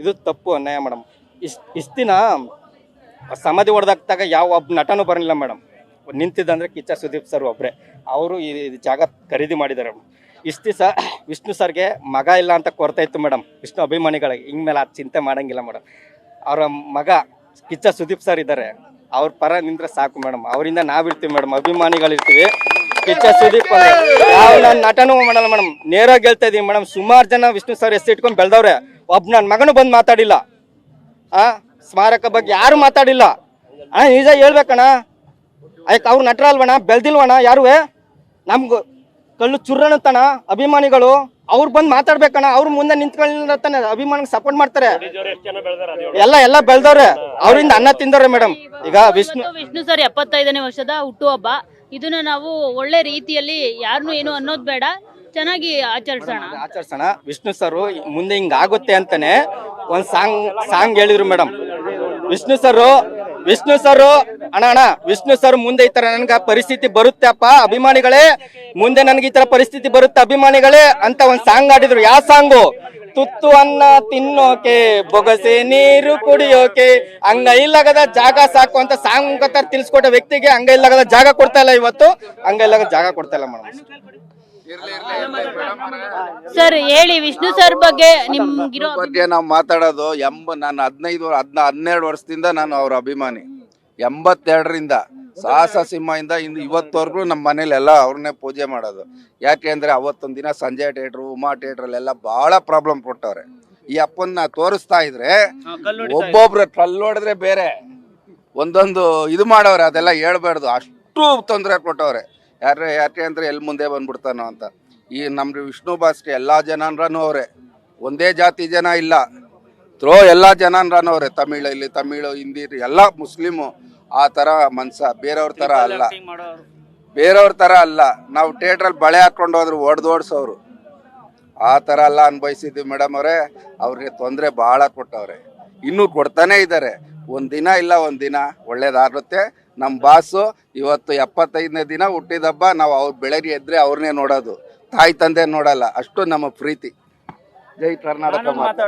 ಇದು ತಪ್ಪು ಅನ್ಯಾಯ, ಮೇಡಮ್. ಇಷ್ಟು ಇಷ್ಟು ದಿನ ಸಮಾಧಿ ಹೊಡೆದಾಗ್ತಾಗ ಯಾವ ಒಬ್ಬ ನಟನೂ ಬರಲಿಲ್ಲ, ಮೇಡಮ್. ನಿಂತಿದ್ದಂದ್ರೆ ಕಿಚ್ಚ ಸುದೀಪ್ ಸರ್ ಒಬ್ಬರೇ ಅವರು ಈ ಜಾಗ ಖರೀದಿ ಮಾಡಿದ್ದಾರೆ. ಇಷ್ಟು ದಿವಸ ವಿಷ್ಣು ಸರ್ಗೆ ಮಗ ಇಲ್ಲ ಅಂತ ಕೊರತೆ ಇತ್ತು, ಮೇಡಮ್. ವಿಷ್ಣು ಅಭಿಮಾನಿಗಳಿಗೆ. ಹಿಂಗೆ ಮೇಲೆ ಅದು ಚಿಂತೆ ಮಾಡೋಂಗಿಲ್ಲ, ಮೇಡಮ್. ಅವರ ಮಗ ಕಿಚ್ಚ ಸುದೀಪ್ ಸರ್ ಇದ್ದಾರೆ. ಅವ್ರ ಪರ ನಿಂತ್ರೆ ಸಾಕು, ಮೇಡಮ್. ಅವರಿಂದ ನಾವಿರ್ತೀವಿ, ಮೇಡಮ್. ಅಭಿಮಾನಿಗಳಿರ್ತೀವಿ. ಕಿಚ್ಚ ಸುದೀಪ್ ನನ್ನ ನಟನೂ ಮಾಡಲ್ಲ ಮೇಡಮ್. ನೇರ ಗೆಲ್ತಾ ಇದೀವಿ ಮೇಡಮ್. ಸುಮಾರು ಜನ ವಿಷ್ಣು ಸರ್ ಎಸ್ ಇಟ್ಕೊಂಡು ಬೆಳೆದವ್ರೆ. ಒಬ್ಬ ನನ್ನ ಮಗನು ಬಂದು ಮಾತಾಡಿಲ್ಲ. ಆ ಸ್ಮಾರಕ ಬಗ್ಗೆ ಯಾರು ಮಾತಾಡಿಲ್ಲ. ಆ ನಿಜ ಹೇಳ್ಬೇಕಣ್ಣ. ಆಯ್ತು ಅವ್ರು ನಟರ ಅಲ್ವಣ ಬೆಳ್ದಿಲ್ವಣ ಯಾರುವೆ ನಮ್ಗೆ ಕಳ್ಳು ಚುರ್ರಣತನ ಅಭಿಮಾನಿಗಳು. ಅವ್ರು ಬಂದು ಮಾತಾಡ್ಬೇಕಣ್ಣ. ಅವ್ರ ಮುಂದೆ ನಿಂತ್ಕೊಳ್ಳತಾನೆ ಅಭಿಮಾನಿಗೆ ಸಪೋರ್ಟ್ ಮಾಡ್ತಾರೆ. ಎಲ್ಲ ಎಲ್ಲ ಬೆಳ್ದವ್ರೆ. ಅವರಿಂದ ಅನ್ನ ತಿಂದವ್ರೆ ಮೇಡಮ್. ಈಗ ವಿಷ್ಣು ವಿಷ್ಣು ಸರ್ ಎಪ್ಪತ್ತೈದನೇ ವರ್ಷದ ಹುಟ್ಟುಹಬ್ಬ. ಇದನ್ನ ನಾವು ಒಳ್ಳೆ ರೀತಿಯಲ್ಲಿ ಯಾರನ್ನು ಏನು ಅನ್ನೋದು ಬೇಡ, ಚೆನ್ನಾಗಿ ಆಚರಿಸೋಣ. ಆಚರಿಸೋಣ. ವಿಷ್ಣು ಸರ್, ಮುಂದೆ ಹಿಂಗಾಗುತ್ತೆ ಅಂತಾನೆ ಒಂದ್ ಸಾಂಗ್ ಸಾಂಗ್ ಹೇಳಿದ್ರು madam. Vishnu sir Vishnu sir, ಅಣ್ಣ ಅಣ್ಣ, ವಿಷ್ಣು ಸರ್ ಮುಂದೆ ಈ ತರ ನನ್ಗ ಪರಿಸ್ಥಿತಿ ಬರುತ್ತೆ ಅಪ್ಪ ಅಭಿಮಾನಿಗಳೇ, ಮುಂದೆ ನನ್ಗೆ ಈ ತರ ಪರಿಸ್ಥಿತಿ ಬರುತ್ತೆ ಅಭಿಮಾನಿಗಳೇ ಅಂತ ಒಂದ್ ಸಾಂಗ್ ಆಡಿದ್ರು ಯಾವ ಸಾಂಗು? ತುತ್ತು ಅನ್ನ ತಿನ್ನೋಕೆ ಬೊಗಸೆ ನೀರು ಕುಡಿಯೋಕೆ ಅಂಗೈಲಾಗದ ಜಾಗ ಸಾಕು ಅಂತ ಸಾಂಗ್ ಮುಖಾಂತರ ತಿಳಿಸ್ಕೊಟ್ಟ ವ್ಯಕ್ತಿಗೆ ಅಂಗೈಲಾಗದ ಜಾಗ ಕೊಡ್ತಾ ಇಲ್ಲ ಇವತ್ತು. ಅಂಗೈಲಾಗದ ಜಾಗ ಕೊಡ್ತಾ ಇಲ್ಲ ಮೇಡಮ್. ಸರ್ ಹೇಳಿ ವಿಷ್ಣು ಸರ್ ಬಗ್ಗೆ ನಿಮ್ಗಿರೋ ಬಗ್ಗೆ ನಾವು ಮಾತಾಡೋದು ಎಂಬ ನಾನು ಹದಿನೈದು ಹದ್ನ ಹನ್ನೆರಡು ವರ್ಷದಿಂದ ನಾನು ಅವ್ರ ಅಭಿಮಾನಿ. ಎಂಬತ್ತೆರಡರಿಂದ ಸಾಹಸ ಸಿಂಹದಿಂದ ಇಂದು ಇವತ್ತವರೆಗೂ ನಮ್ಮ ಮನೇಲಿ ಎಲ್ಲ ಅವ್ರನ್ನೇ ಪೂಜೆ ಮಾಡೋದು. ಯಾಕೆ ಅಂದ್ರೆ ಅವತ್ತೊಂದು ದಿನ ಸಂಜೆ ಥಿಯೇಟ್ರು ಉಮಾ ಥಿಯೇಟ್ರಲ್ಲೆಲ್ಲ ಬಹಳ ಪ್ರಾಬ್ಲಮ್ ಕೊಟ್ಟವ್ರೆ. ಈ ಅಪ್ಪನ್ನ ತೋರಿಸ್ತಾ ಇದ್ರೆ ಒಬ್ಬೊಬ್ರು ಕಲ್ಲೋಡಿದ್ರೆ ಬೇರೆ. ಒಂದೊಂದು ಇದು ಮಾಡವ್ರೆ ಅದೆಲ್ಲ ಹೇಳ್ಬಾರ್ದು. ಅಷ್ಟು ತೊಂದರೆ ಕೊಟ್ಟವ್ರೆ. ಯಾರೇ ಯಾಕೆ ಅಂದ್ರೆ ಎಲ್ಲಿ ಮುಂದೆ ಬಂದ್ಬಿಡ್ತಾನೋ ಅಂತ. ಈ ನಮ್ಮ ವಿಷ್ಣು ಬಾಸ್ಗೆ ಎಲ್ಲ ಜನಾನ್ರನು ಅವರೇ. ಒಂದೇ ಜಾತಿ ಜನ ಇಲ್ಲ. ಥ್ರೋ ಎಲ್ಲ ಜನರನು ಅವರೇ. ತಮಿಳು ಇಲ್ಲಿ ತಮಿಳು ಹಿಂದಿ ಎಲ್ಲ ಮುಸ್ಲಿಮು. ಆ ಥರ ಮನ್ಸ ಬೇರೆಯವ್ರ ಥರ ಅಲ್ಲ. ಬೇರೆಯವ್ರ ಥರ ಅಲ್ಲ. ನಾವು ಥಿಯೇಟ್ರಲ್ಲಿ ಬಳೆ ಹಾಕೊಂಡು ಹೋದ್ರು ಒಡ್ದು ಓಡಿಸೋರು. ಆ ಥರ ಅಲ್ಲ ಅನ್ಭವಿಸಿದ್ವಿ ಮೇಡಮ್ ಅವರೇ. ಅವ್ರಿಗೆ ತೊಂದರೆ ಭಾಳ ಕೊಟ್ಟವ್ರೆ. ಇನ್ನೂ ಕೊಡ್ತಾನೆ ಇದ್ದಾರೆ ಒಂದು ದಿನ ಇಲ್ಲ ಒಂದು ದಿನ. ಒಳ್ಳೇದಾಗುತ್ತೆ. ನಮ್ಮ ಬಾಸು ಇವತ್ತು ಎಪ್ಪತ್ತೈದನೇ ದಿನ ಹುಟ್ಟಿದ ಹಬ್ಬ ನಾವು ಅವ್ರ ಬೆಳಗ್ಗೆ ಎದ್ರೆ ಅವ್ರನ್ನೇ ನೋಡೋದು. ತಾಯಿ ತಂದೆ ನೋಡಲ್ಲ. ಅಷ್ಟು ನಮ್ಮ ಪ್ರೀತಿ. ಜೈ ಕರ್ನಾಟಕ ಮಾತೆ.